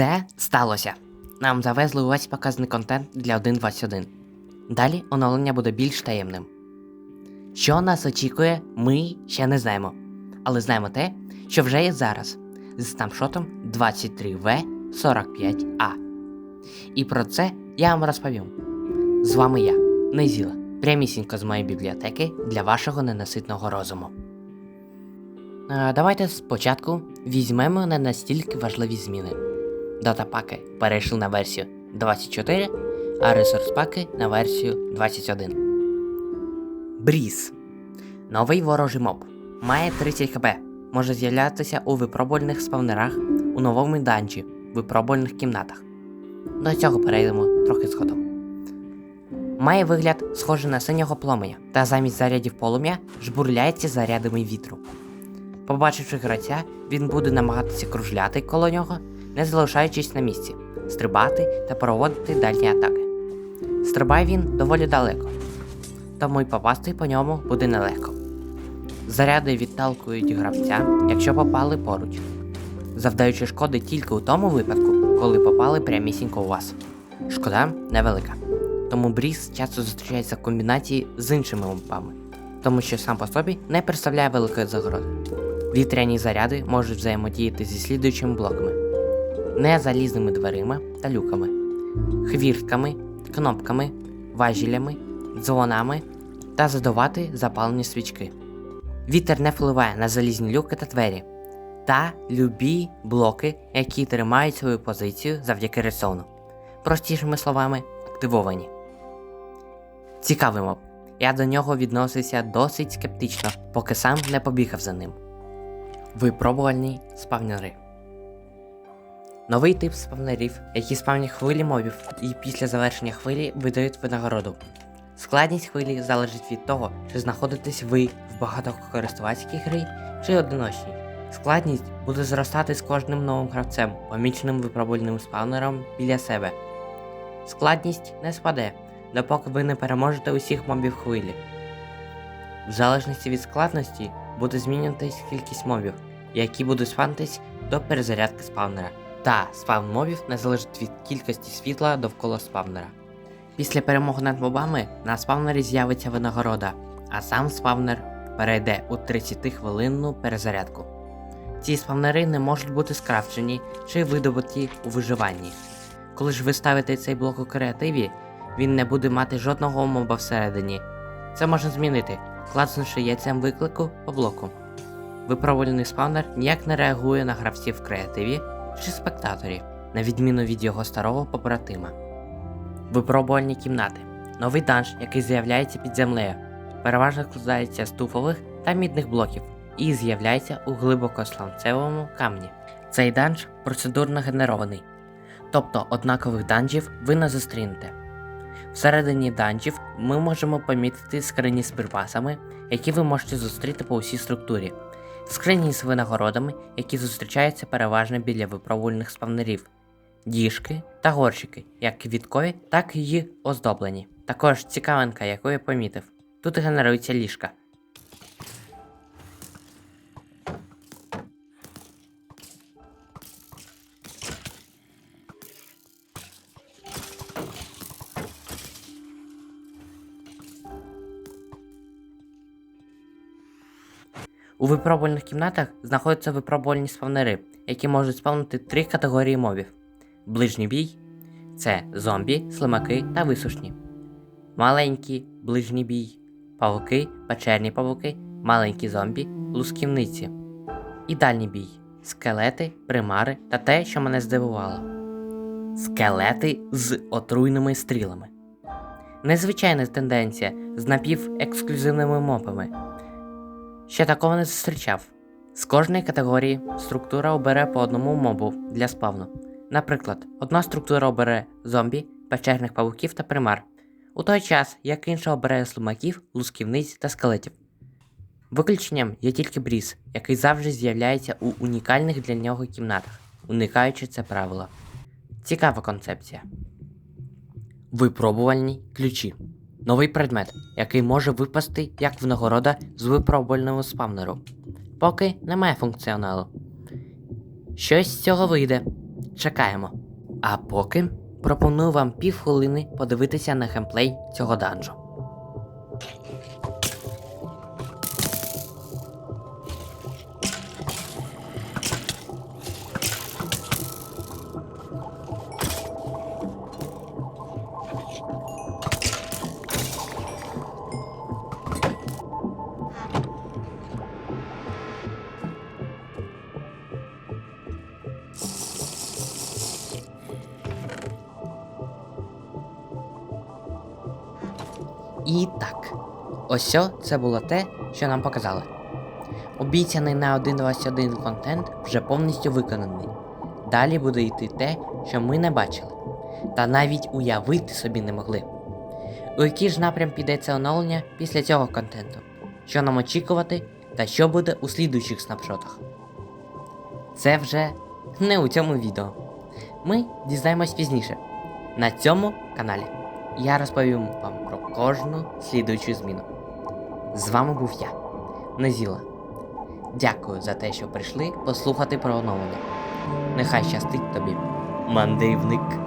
Це сталося. Нам завезли увесь показний контент для 1.21. Далі оновлення буде більш таємним. Що нас очікує, ми ще не знаємо. Але знаємо те, що вже є зараз з снапшотом 23V45A. І про це я вам розповім. З вами я, Незіла, прямісінько з моєї бібліотеки для вашого ненаситного розуму. Давайте спочатку візьмемо не настільки важливі зміни. Датапаки перейшли на версію 24, а ресурс-паки на версію 21. Бріз. Новий ворожий моб. Має 30 хп. Може з'являтися у випробувальних спавнерах у новому данжі, випробувальних кімнатах. До цього перейдемо трохи згодом. Має вигляд схожий на синього пломеня, та замість зарядів полум'я жбурляється зарядами вітру. Побачивши гравця, він буде намагатися кружляти коло нього, не залишаючись на місці, стрибати та проводити дальні атаки. Стрибає він доволі далеко, тому й попасти по ньому буде нелегко. Заряди відталкують гравця, якщо попали поруч, завдаючи шкоди тільки у тому випадку, коли попали прямісінько у вас. Шкода невелика. Тому бріз часто зустрічається в комбінації з іншими мобами, тому що сам по собі не представляє великої загрози. Вітряні заряди можуть взаємодіяти зі слідуючими блоками: незалізними дверима та люками, хвіртками, кнопками, важілями, дзвонами та задавати запалені свічки. Вітер не впливає на залізні люки та двері та любі блоки, які тримають свою позицію завдяки ресону. Простішими словами, активовані. Цікавий моб. Я до нього відносився досить скептично, поки сам не побігав за ним. Випробувальні спавнери. Новий тип спавнерів, які спавнять хвилі мобів і після завершення хвилі видають винагороду. Складність хвилі залежить від того, чи знаходитесь ви в багатокористувацькій грі чи одиночній. Складність буде зростати з кожним новим гравцем, поміченим випробувальним спавнером біля себе. Складність не спаде, допоки ви не переможете усіх мобів хвилі. В залежності від складності буде змінюватись кількість мобів, які будуть спавнитись до перезарядки спавнера. Та спавн мобів не залежить від кількості світла довкола спавнера. Після перемоги над мобами на спавнері з'явиться винагорода, а сам спавнер перейде у 30-хвилинну перезарядку. Ці спавнери не можуть бути скрафчені чи видобуті у виживанні. Коли ж ви ставите цей блок у креативі, він не буде мати жодного моба всередині. Це можна змінити, клацнувши яйцем виклику по блоку. Випробувальний спавнер ніяк не реагує на гравців в креативі чи спектаторі, на відміну від його старого побратима. Випробувальні кімнати. Новий данж, який з'являється під землею, переважно складається з туфових та мідних блоків і з'являється у глибокосланцевому камні. Цей данж процедурно генерований, тобто однакових данжів ви не зустрінете. Всередині данжів ми можемо помітити скрині з припасами, які ви можете зустріти по усій структурі, скрині з винагородами, які зустрічаються переважно біля випробувальних спавнерів, діжки та горщики, як квіткові, так і оздоблені. Також цікавинка, яку я помітив. Тут генерується ліжка. У випробувальних кімнатах знаходяться випробувальні спавнери, які можуть спавнити три категорії мобів: ближній бій це зомбі, слимаки та висушні. Маленький ближній бій, павуки, печерні павуки, маленькі зомбі, лусківниці. І дальній бій скелети, примари та те, що мене здивувало. Скелети з отруйними стрілами. Незвичайна тенденція з напівексклюзивними мопами. Ще такого не зустрічав. З кожної категорії структура обере по одному мобу для спавну. Наприклад, одна структура обере зомбі, печерних павуків та примар, у той час як інша обере слимаків, лусківниць та скелетів. Виключенням є тільки бріз, який завжди з'являється у унікальних для нього кімнатах, уникаючи це правило. Цікава концепція. Випробувальні ключі. Новий предмет, який може випасти як винагорода з випробувального спавнеру. Поки немає функціоналу. Щось з цього вийде. чекаємо. А поки пропоную вам півхвилини подивитися на геймплей цього данжу. І так, ось це було те, що нам показали. Обіцяний на 1.21 контент вже повністю виконаний. Далі буде йти те, що ми не бачили, та навіть уявити собі не могли. У який ж напрям піде це оновлення після цього контенту, що нам очікувати та що буде у слідуючих снапшотах. Це вже не у цьому відео. Ми дізнаємось пізніше на цьому каналі. Я розповім вам про кожну слідуючу зміну. З вами був я, Незіла. Дякую за те, що прийшли послухати про оновлення. Нехай щастить тобі, мандрівник.